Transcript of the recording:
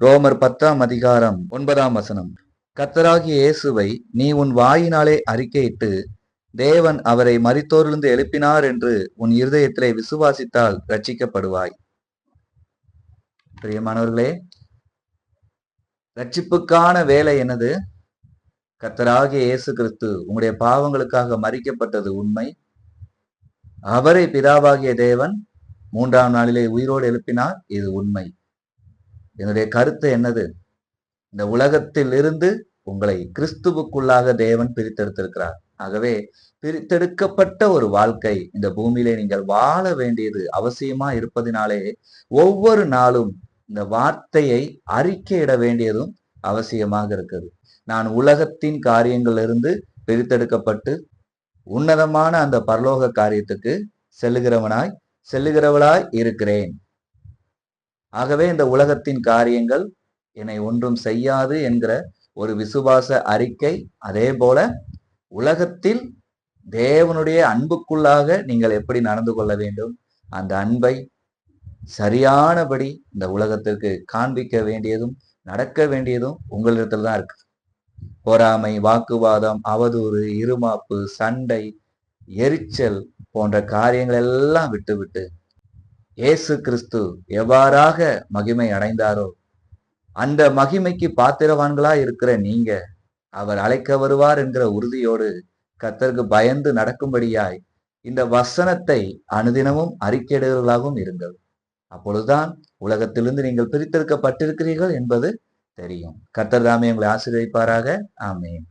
ரோமர் பத்தாம் அதிகாரம் ஒன்பதாம் வசனம். கத்தராகிய இயேசுவை நீ உன் வாயினாலே அறிக்கையிட்டு தேவன் அவரை மறித்தோரிலிருந்து எழுப்பினார் என்று உன் இருதயத்திலே விசுவாசித்தால் ரட்சிக்கப்படுவாய் பிரியமானவர்களே ரட்சிப்புக்கான வேலை என்னது? கத்தராகிய இயேசு கிறிஸ்து உங்களுடைய பாவங்களுக்காக மறிக்கப்பட்டது உண்மை. அவரை பிதாவாகிய தேவன் மூன்றாம் நாளிலே உயிரோடு எழுப்பினார் இது உண்மை. என்னுடைய கருத்து என்னது? இந்த உலகத்தில் இருந்து உங்களை கிறிஸ்துவுக்குள்ளாக தேவன் பிரித்தெடுத்திருக்கிறார். ஆகவே பிரித்தெடுக்கப்பட்ட ஒரு வாழ்க்கை இந்த பூமியிலே நீங்கள் வாழ வேண்டியது அவசியமா இருப்பதினாலே ஒவ்வொரு நாளும் இந்த வார்த்தையை அறிக்கையிட வேண்டியதும் அவசியமாக இருக்குது நான் உலகத்தின் காரியங்களிலிருந்து பிரித்தெடுக்கப்பட்டு உன்னதமான அந்த பரலோக காரியத்துக்கு செல்லுகிறவனாய் செல்லுகிறவளாய் இருக்கிறேன். ஆகவே இந்த உலகத்தின் காரியங்கள் என்னை ஒன்றும் செய்யாது என்கிற ஒரு விசுவாச அறிக்கை. அதே போல உலகத்தில் தேவனுடைய அன்புக்குள்ளாக நீங்கள் எப்படி நடந்து கொள்ள வேண்டும்? அந்த அன்பை சரியானபடி இந்த உலகத்திற்கு காண்பிக்க வேண்டியதும் நடக்க வேண்டியதும் உங்களிடத்தில் தான் இருக்கு. பொறாமை வாக்குவாதம் அவதூறு இருமாப்பு சண்டை எரிச்சல் போன்ற காரியங்கள் எல்லாம் விட்டுவிட்டு இயேசு கிறிஸ்து எவ்வாறாக மகிமை அடைந்தாரோ அந்த மகிமைக்கு பாத்திரவான்களா இருக்கிற நீங்க அவர் அழைக்க வருவார் என்கிற உறுதியோடு கத்தருக்கு பயந்து நடக்கும்படியாய் இந்த வசனத்தை அனுதினமும் அறிக்கையிடுவர்களாகவும் இருங்கள் அப்பொழுதுதான் உலகத்திலிருந்து நீங்கள் பிரித்தெடுக்கப்பட்டிருக்கிறீர்கள் என்பது தெரியும். கத்தர் தாமே உங்களை ஆசீர்வதிப்பாராக. ஆமேன்.